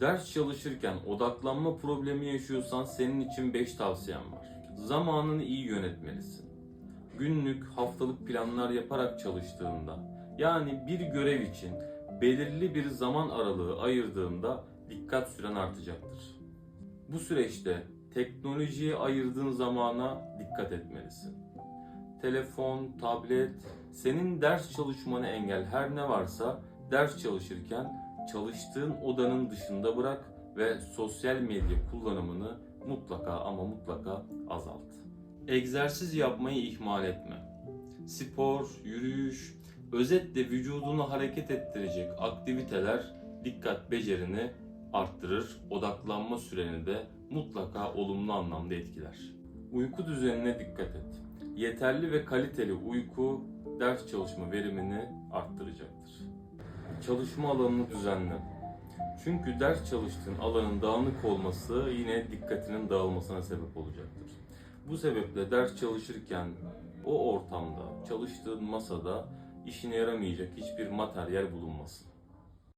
Ders çalışırken odaklanma problemi yaşıyorsan senin için 5 tavsiyem var. Zamanını iyi yönetmelisin. Günlük, haftalık planlar yaparak çalıştığında, yani bir görev için belirli bir zaman aralığı ayırdığında dikkat süren artacaktır. Bu süreçte teknolojiye ayırdığın zamana dikkat etmelisin. Telefon, tablet, senin ders çalışmanı engel her ne varsa ders çalışırken çalıştığın odanın dışında bırak ve sosyal medya kullanımını mutlaka ama mutlaka azalt. Egzersiz yapmayı ihmal etme. Spor, yürüyüş, özetle vücudunu hareket ettirecek aktiviteler dikkat becerini arttırır, odaklanma süreni de mutlaka olumlu anlamda etkiler. Uyku düzenine dikkat et. Yeterli ve kaliteli uyku ders çalışma verimini arttıracaktır. Çalışma alanını düzenle. Çünkü ders çalıştığın alanın dağınık olması yine dikkatinin dağılmasına sebep olacaktır. Bu sebeple ders çalışırken o ortamda, çalıştığın masada işine yaramayacak hiçbir materyal bulunmasın.